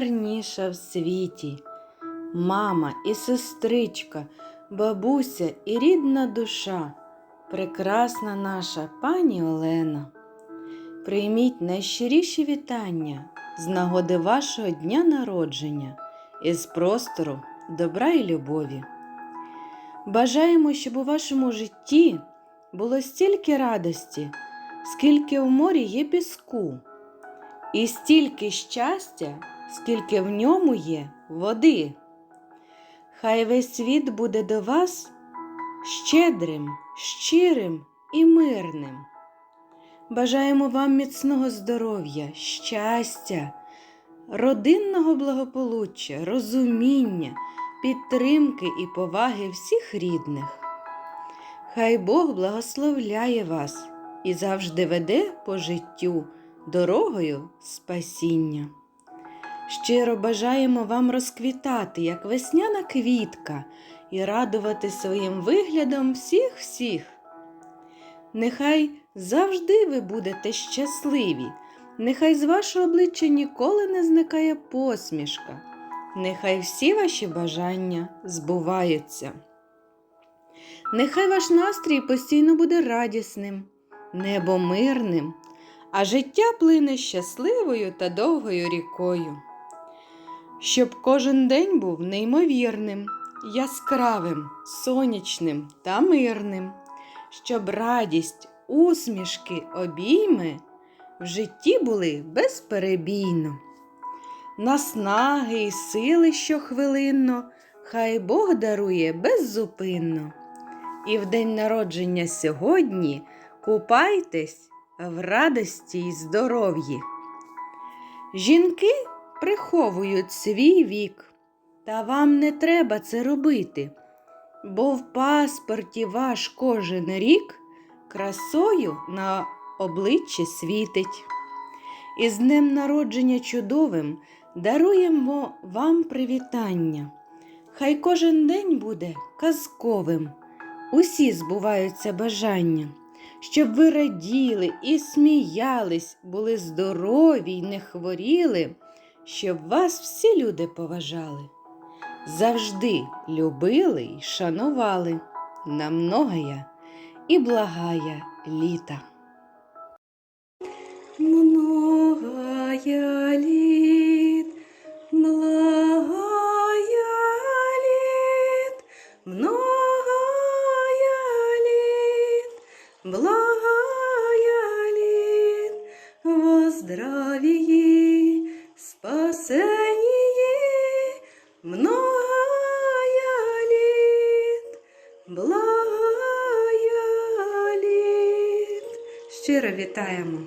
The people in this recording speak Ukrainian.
найгарніша в світі. Мама і сестричка, бабуся і рідна душа, прекрасна наша пані Олена. Прийміть найщиріші вітання з нагоди вашого дня народження із простору добра і любові. Бажаємо, щоб у вашому житті було стільки радості, скільки в морі є піску, і стільки щастя, скільки в ньому є води. Хай весь світ буде до вас щедрим, щирим і мирним. Бажаємо вам міцного здоров'я, щастя, родинного благополуччя, розуміння, підтримки і поваги всіх рідних. Хай Бог благословляє вас і завжди веде по життю дорогою спасіння. Щиро бажаємо вам розквітати, як весняна квітка, і радувати своїм виглядом всіх-всіх. Нехай завжди ви будете щасливі, нехай з вашого обличчя ніколи не зникає посмішка, нехай всі ваші бажання збуваються. Нехай ваш настрій постійно буде радісним, небо мирним, а життя плине щасливою та довгою рікою. Щоб кожен день був неймовірним, яскравим, сонячним та мирним, щоб радість, усмішки, обійми в житті були безперебійно. Наснаги й сили щохвилинно, хай Бог дарує беззупинно. І в день народження сьогодні купайтесь в радості й здоров'ї. Жінки приховують свій вік, та вам не треба це робити, бо в паспорті ваш кожен рік красою на обличчі світить. І з днем народження чудовим даруємо вам привітання. Хай кожен день буде казковим. Усі збуваються бажання, щоб ви раділи і сміялись, були здорові й не хворіли, щоб вас всі люди поважали, завжди любили й шанували. На многая і благая літа. Многая літ, благая літ, многая літ, благая літ, во здравии, Щиро вітаємо!